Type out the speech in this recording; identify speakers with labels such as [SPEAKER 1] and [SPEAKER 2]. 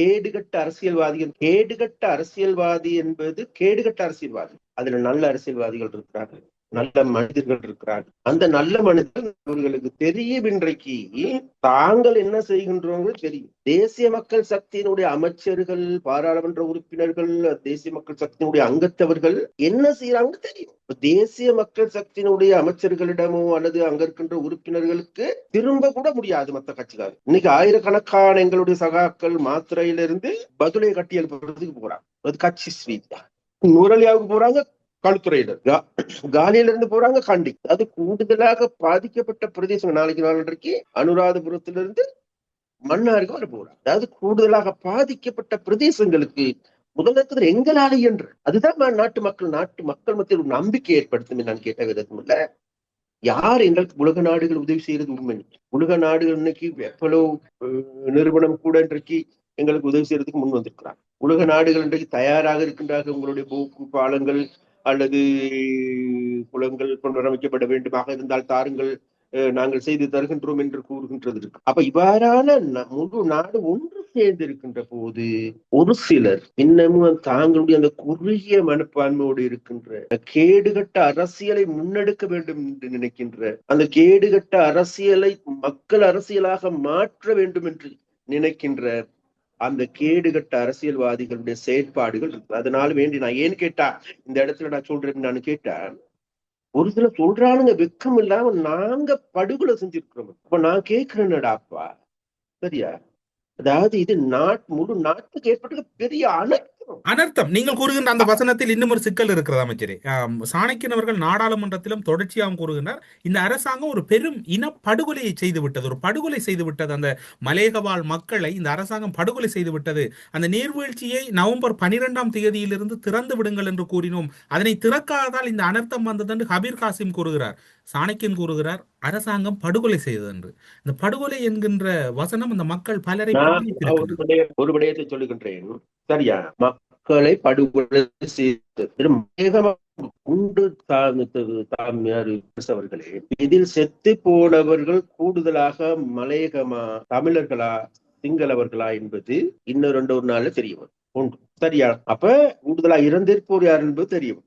[SPEAKER 1] கேடுகட்ட அரசியல்வாதிகள் கேடுகட்ட அரசியல்வாதி என்பது கேடுகட்ட அரசியல்வாதி. அதுல நல்ல அரசியல்வாதிகள் இருக்கிறார்கள். நல்ல மனிதர்கள் இருக்கிறார்கள். அந்த நல்ல மனிதர்கள் அவர்களுக்கு தெரியும் இன்றைக்கு தாங்கள் என்ன செய்கின்றவங்க தெரியும். தேசிய மக்கள் சக்தியினுடைய அமைச்சர்கள் பாராளுமன்ற உறுப்பினர்கள் தேசிய மக்கள் சக்தியினுடைய அங்கத்தவர்கள் என்ன செய்யறாங்க தெரியும். தேசிய மக்கள் சக்தியினுடைய அமைச்சர்களிடமோ அல்லது அங்க இருக்கின்ற உறுப்பினர்களுக்கு திரும்ப கூட முடியாது மத்த கட்சிக்காரர். இன்னைக்கு ஆயிரக்கணக்கான எங்களுடைய சகாக்கள் மாத்திரையிலிருந்து பதிலை கட்டி எழுப்புறதுக்கு போறாங்க. அது கட்சி ஸ்வீட் நூரலியாவுக்கு போறாங்க களுத்துறையில காலியில இருந்து போறாங்க காண்டி. அது கூடுதலாக பாதிக்கப்பட்ட பிரதேசம் நாளைக்கு நாளைக்கு அனுராதபுரத்திலிருந்து மன்னாருக்கு வர போறாங்க அதாவது கூடுதலாக பாதிக்கப்பட்ட பிரதேசங்களுக்கு முதலமைச்சர் எங்களால என்று அதுதான் நாட்டு மக்கள் நாட்டு மக்கள் மத்தியில் ஒரு நம்பிக்கை ஏற்படுத்தும் நான் கேட்ட விதத்தும் இல்ல. யார் எங்களுக்கு உலக நாடுகள் உதவி செய்யறது உண்மை உலக நாடுகள் இன்னைக்கு எவ்வளவு நிறுவனம் கூட இன்றைக்கு எங்களுக்கு உதவி செய்யறதுக்கு முன் வந்திருக்கிறாங்க. உலக நாடுகள் இன்றைக்கு தயாராக இருக்கின்றார்கள். உங்களுடைய போக்கு பாலங்கள் அல்லது குளங்கள் புனரமைக்கப்பட வேண்டுமாக இருந்தால் தாருங்கள் நாங்கள் செய்து தருகின்றோம் என்று கூறுகின்றது இருக்கு அப்ப இவ்வாறான முழு நாடு ஒன்று சேர்ந்து இருக்கின்ற போது ஒரு சிலர் இன்னமும் தாங்களுடைய அந்த குறுகிய மனப்பான்மையோடு இருக்கின்ற கேடுகட்ட அரசியலை முன்னெடுக்க வேண்டும் என்று நினைக்கின்ற அந்த கேடுகட்ட அரசியலை மக்கள் அரசியலாக மாற்ற வேண்டும் என்று நினைக்கின்ற அந்த கேடுகட்ட அரசியல்வாதிகளுடைய செயற்பாடுகள் அதனால வேண்டி நான் ஏன் கேட்டா இந்த இடத்துல நான் சொல்றேன் நான் கேட்டேன். ஒரு சில சொல்றானுங்க வெக்கம் இல்லாம நாங்க படுகொலை செஞ்சிருக்கிறோம். அப்ப நான் கேட்கிறேன்னடாப்பா சரியா? அதாவது இது நாட் முழு நாட்டுக்கு ஏற்பட்ட பெரிய அணை.
[SPEAKER 2] அனர்த்தம். நீங்கள் கூறுகின்ற அந்த வசனத்தில் இன்னும் ஒரு சிக்கல் இருக்கிறது அமைச்சரே. சாணக்கியன் அவர்கள் நாடாளுமன்றத்திலும் தொடர்ச்சியாக கூறுகின்றார் இந்த அரசாங்கம் ஒரு பெரும் இன படுகொலையை செய்து விட்டது. ஒரு படுகொலை செய்து விட்டது. அந்த மலேகவாழ் மக்களை இந்த அரசாங்கம் படுகொலை செய்து விட்டது. அந்த நீர்வீழ்ச்சியை நவம்பர் பனிரெண்டாம் தேதியிலிருந்து திறந்து விடுங்கள் என்று கூறினோம். அதனை திறக்காததால் இந்த அனர்த்தம் வந்தது என்று ஹபீர் காசிம் கூறுகிறார். சாணக்கியன் கூறுகிறார் அரசாங்கம் படுகொலை செய்தது என்று. இந்த படுகொலை என்கின்ற வசனம் அந்த மக்கள் பலரை
[SPEAKER 1] ஒரு விடயத்தை சொல்லுகின்றேன். சரியா? மக்களை படுகொலை செய்து குண்டு அவர்களே. இதில் செத்து போனவர்கள் கூடுதலாக மலையகமா தமிழர்களா சிங்களவர்களா என்பது இன்னும் ரெண்டு ஒரு நாள்ல தெரிய வரும். உண்டு. சரியா? அப்ப கூடுதலா இறந்திருப்போர் யார் என்பது தெரியும்